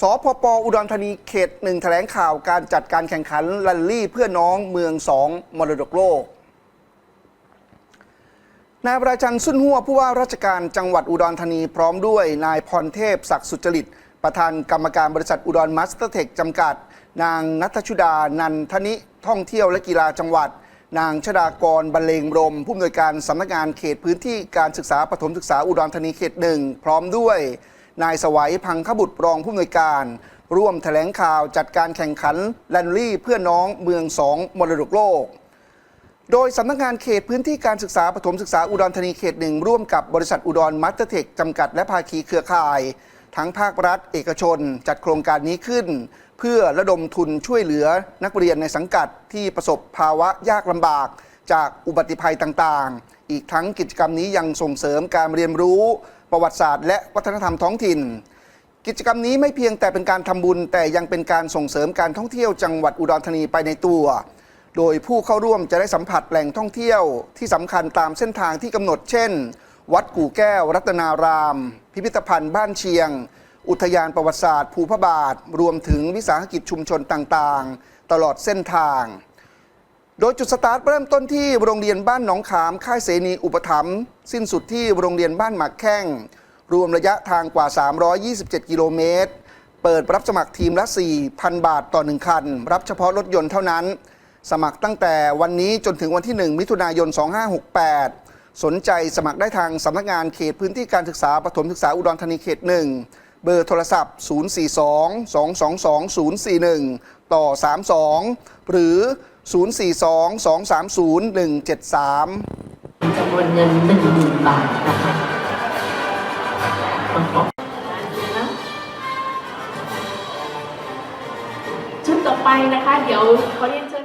สพปอุดรธานีเขตหนึ่งแถลงข่าวการจัดการแข่งขันลันลี่เพื่อน้องเมืองสองมรดกโลกนายประจันสุนหัวผู้ว่าราชการจังหวัดอุดรธานีพร้อมด้วย นายพรเทพศักดิ์สุจริต ประธานกรรมการบริษัทอุดรมัสเตอร์เทคจำกัด นางนัทชุดา นันทนิท่องเที่ยวและกีฬาจังหวัด นางชดากรบรรเลงรม ผู้อำนวยการสำนักงานเขตพื้นที่การศึกษาปฐมศึกษาอุดรธานีเขตหนึ่งพร้อมด้วย นายสวัยพังขบุตรรองผู้อำนวยการ ร่วมแถลงข่าวจัดการแข่งขันแลนลี่เพื่อน้องเมืองสองมรดกโลก โดยสำนักงานเขตพื้นที่การศึกษาปฐมศึกษาอุดรธานีเขตหนึ่งร่วมกับบริษัทอุดรมัตเตอร์เทคจำกัดและภาคีเครือข่าย ทั้งภาครัฐ เอกชน จัดโครงการนี้ขึ้น เพื่อระดมทุนช่วยเหลือนักเรียนในสังกัดที่ประสบภาวะยากลำบากจากอุบัติภัยต่างๆ อีกทั้งกิจกรรมนี้ยังส่งเสริมการเรียนรู้ ประวัติศาสตร์และวัฒนธรรมท้องถิ่น กิจกรรมนี้ไม่เพียงแต่เป็นการทำบุญ แต่ยังเป็นการส่งเสริมการท่องเที่ยวจังหวัดอุดรธานีไปในตัว โดยผู้เข้าร่วมจะได้สัมผัสแหล่งท่องเที่ยวที่สำคัญตามเส้นทางที่กำหนด เช่น วัดกู่แก้ว รัตนาราม พิพิธภัณฑ์บ้านเชียง อุทยานประวัติศาสตร์ ภูพระบาท รวมถึงวิสาหกิจชุมชนต่างๆ ตลอดเส้นทาง โดยจุดสตาร์ทเริ่มต้นที่โรงเรียนบ้านหนองขาม ค่ายเสนีอุปถัมภ์สิ้นสุดที่โรงเรียนบ้านหมากแข้ง รวมระยะทางกว่า 327 กิโลเมตร เปิดรับสมัครทีมละ 4,000 บาทต่อ 1 คัน รับเฉพาะรถยนต์เท่านั้น สมัครตั้งแต่วันนี้จนถึงวันที่ 1 มิถุนายน 2568 สนใจสมัครได้ทางสำนักงานเขตพื้นที่การศึกษาปฐมศึกษาอุดรธานีเขต 1 เบอร์โทรศัพท์ 042-222-041 ต่อ 32 หรือ 042-230-173จำนวนเงินหนึ่งหมื่นบาทนะคะชุดต่อไปนะคะ เดี๋ยวขอเรียนเชิญ